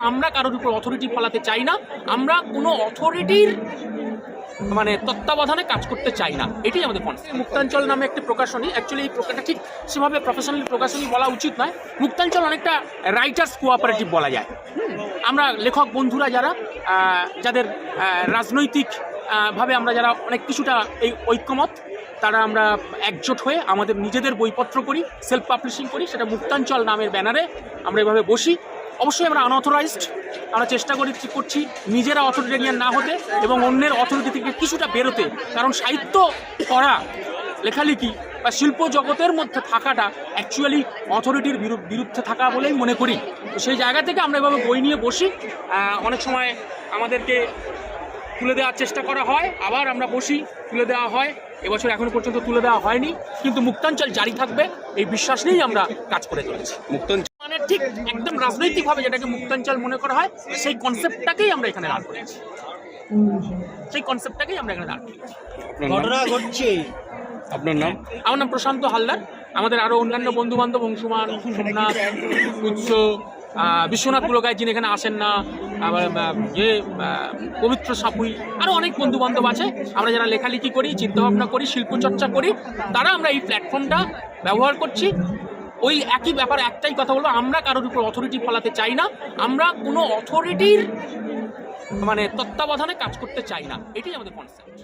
আমরা কারোর উপর অথরিটি ফলাতে চাই না, আমরা কোনো অথরিটির মানে তত্ত্বাবধানে কাজ করতে চাই না। এটাই আমাদের কনসেপ্ট মুক্তাঞ্চল নামে একটি প্রকাশনী অ্যাকচুয়ালি এই প্রকাশটা ঠিক সেভাবে প্রফেশনাল প্রকাশনী বলা উচিত নয়। মুক্তাঞ্চল অনেকটা রাইটার্স কোঅপারেটিভ বলা যায়। আমরা লেখক বন্ধুরা যারা যাদের রাজনৈতিক ভাবে আমরা যারা অনেক কিছুটা এই ঐক্যমত, তারা আমরা একজোট হয়ে আমাদের নিজেদের বইপত্র করি সেলফ পাবলিশিং করি, সেটা মুক্তাঞ্চল নামের ব্যানারে আমরা এভাবে বসি। অবশ্যই আমরা আনঅথরাইজড আমরা চেষ্টা করি করছি। নিজেরা অথরিটেরিয়ান না হতে এবং অন্যের অথরিটি থেকে কিছুটা বেরোতে। কারণ সাহিত্য করা লেখালেখি বা শিল্প জগতের মধ্যে থাকাটা অ্যাকচুয়ালি অথরিটির বিরুদ্ধে থাকা বলেই মনে করি। তো সেই জায়গা থেকে আমরা এভাবে বই নিয়ে বসি। অনেক সময় আমাদেরকে তুলে দেওয়ার চেষ্টা করা হয়। আবার আমরা বসি, তুলে দেওয়া হয়। এবছর এখনও পর্যন্ত তুলে দেওয়া হয়নি। কিন্তু মুক্তাঞ্চল জারি থাকবে। এই বিশ্বাস নিয়েই আমরা কাজ করে চলেছি। মুক্তাঞ্চল ঠিক একদম রাজনৈতিকভাবে যেটাকে মুক্তাঞ্চল মনে করা হয় সেই কনসেপ্টটাকেই আমরা এখানে দাঁড় করেছি। সেই কনসেপ্টটাকেই আমরা এখানে দাঁড় করেছি। আপনার নাম? ঘটছে। আপনার নাম? আমার নাম প্রশান্ত হালদার। আমাদের আরও অন্যান্য বন্ধু বান্ধব অংশুমান সোমনাথ উৎস বিশ্বনাথ পুরকায় যিনি এখানে আসেন না আবার যে পবিত্র সাপুই আরও অনেক বন্ধু বান্ধব আছে। আমরা যারা লেখালেখি করি চিন্তাভাবনা করি শিল্পচর্চা করি তারা আমরা এই প্ল্যাটফর্মটা ব্যবহার করছি। ওই একই ব্যাপার একটাই কথা বলব, আমরা কারোর উপর অথরিটি ফলাতে চাই না, আমরা কোনো অথরিটির মানে তত্ত্বাবধানে কাজ করতে চাই না। এটাই আমাদের কনসেপ্ট